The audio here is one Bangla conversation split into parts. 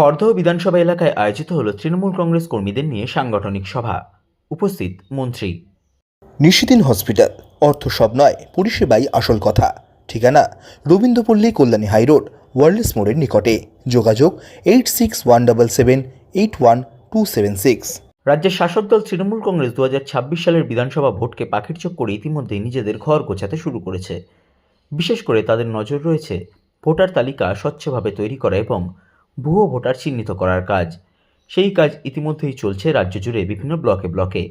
খড়দহ বিধানসভা এলাকায় আয়োজিত হল তৃণমূল কংগ্রেস কর্মীদের নিয়ে সাংগঠনিক সভা। উপস্থিত মন্ত্রী। নিশিদিন হসপিটাল অর্থ সব নয় পরিষেবাই আসল কথা। ঠিকানা রবীন্দ্রপল্লী কল্যাণী হাইরোড ওয়ার্ল্ডস মোড়ের নিকটে। যোগাযোগ eight six one double seven eight one two seven six রাজ্যের শাসক দল তৃণমূল কংগ্রেস দু হাজার ছাব্বিশ সালের বিধানসভা ভোটকে পাখির চোখ করে ইতিমধ্যেই নিজেদের ঘর গোছাতে শুরু করেছে। বিশেষ করে তাদের নজর রয়েছে ভোটার তালিকা স্বচ্ছভাবে তৈরি করা এবং ভুয়ো ভোটার চিহ্নিত করার কাজ। সেই কাজ ইতিমধ্যেই চলছে রাজ্য জুড়ে বিভিন্ন ব্লকে ব্লকে।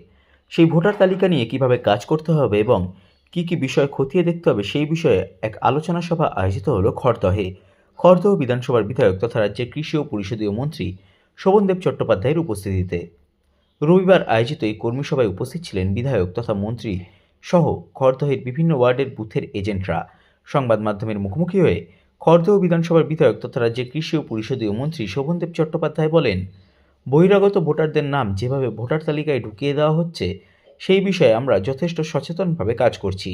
সেই ভোটার তালিকা নিয়ে কীভাবে কাজ করতে হবে এবং কি কি বিষয় খতিয়ে দেখতে হবে সেই বিষয়ে এক আলোচনা সভা আয়োজিত হলো খড়দহে। খড়দহ বিধানসভার বিধায়ক তথা রাজ্যের কৃষি ও পরিষদীয় মন্ত্রী শোভনদেব চট্টোপাধ্যায়ের উপস্থিতিতে। রবিবার আয়োজিত এই কর্মী সভায় উপস্থিত ছিলেন বিধায়ক তথা মন্ত্রী সহ খড়দহের বিভিন্ন ওয়ার্ডের বুথের এজেন্টরা। সংবাদ মাধ্যমের মুখোমুখি হয়ে খড়দহ বিধানসভার বিধায়ক তথা রাজ্যের কৃষি ও পরিষদীয় মন্ত্রী শোভনদেব চট্টোপাধ্যায় বলেন, বহিরাগত ভোটারদের নাম যেভাবে ভোটার তালিকায় ঢুকিয়ে দেওয়া হচ্ছে, সেই বিষয়ে আমরা যথেষ্ট সচেতনভাবে কাজ করছি।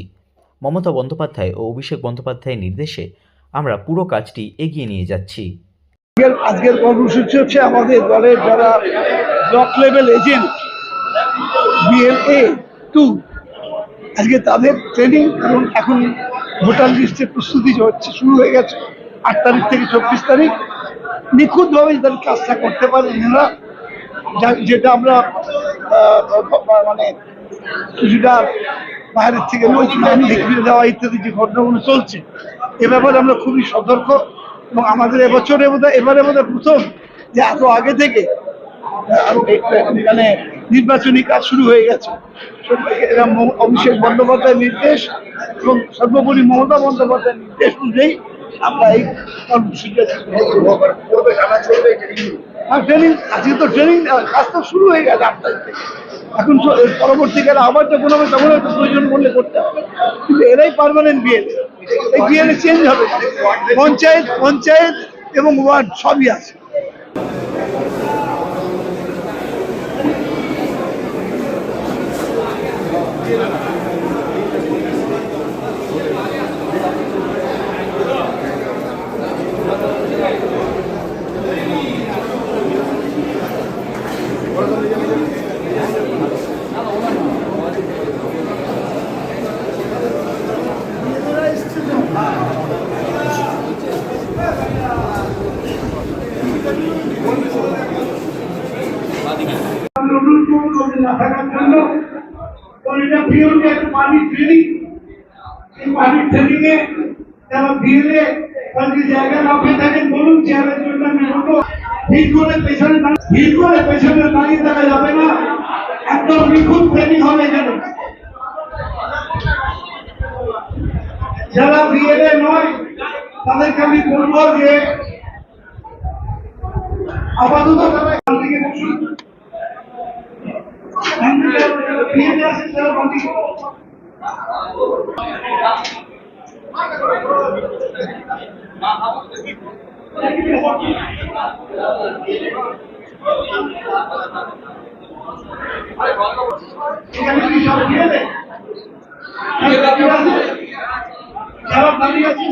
মমতা বন্দ্যোপাধ্যায় ও অভিষেক বন্দ্যোপাধ্যায়ের নির্দেশে আমরা পুরো কাজটি এগিয়ে নিয়ে যাচ্ছি। আজকের কর্মসূচি হচ্ছে আমাদের দলের যারা block level agent BLA two আজকে তাদের ট্রেনিং কারণ এখন ভোটার লিস্টের প্রস্তুতি হচ্ছে শুরু হয়ে গেছে, আট তারিখ থেকে চব্বিশ তারিখ। নিখুঁতভাবে তাদের কাজটা করতে পারে এনারা যেটা আমরা মানে কিছুটা বাইরের থেকে লোক দেওয়া ইত্যাদি যে ঘটনাগুলো চলছে, এ ব্যাপারে আমরা খুবই সতর্ক এবং আমাদের এবছরে বোধ এবারে বোধ প্রথম যে এত আগে থেকে মানে নির্বাচনী কাজ শুরু হয়ে গেছে। অভিষেক বন্দ্যোপাধ্যায়ের নির্দেশ এবং সর্বোপরি মমতা বন্দ্যোপাধ্যায়ের নির্দেশ অনুযায়ী আমরা এই কর্মসূচি ট্রেনিং আজকে তো ট্রেনিং কাজ তো শুরু হয়ে গেছে আট এখন পরবর্তীকালে আবার যখন হবে, তখন হয়তো প্রয়োজন বললে করতে হবে। কিন্তু এরাই পারমানেন্ট বিএল এই বিএল চেঞ্জ হবে। পঞ্চায়েত পঞ্চায়েত এবং ওয়ার্ড সবই আছে। না থাকার জন্য ওইটা বিএলকে একটা পানি ট্রেনিং এই পানি ট্রেনিং এ যারা বিএলএ কাজে জায়গা না থাকেন, বলুন চেয়ারের জন্য আমি ভিড় করে পেছনে ভিড় করে পেছনে দাঁড়িয়ে থাকা যাবে না। একদম নিখুঁত ট্রেনিং হবে এখানে। যারা বিএলএ নয়, তাদেরকে আমি বলব যে আপাতত তারা এখান থেকে বসুন বিএলএ আছে তারা বাকি এখানে কি সব বিএলএ যারা দাঁড়িয়ে আছেন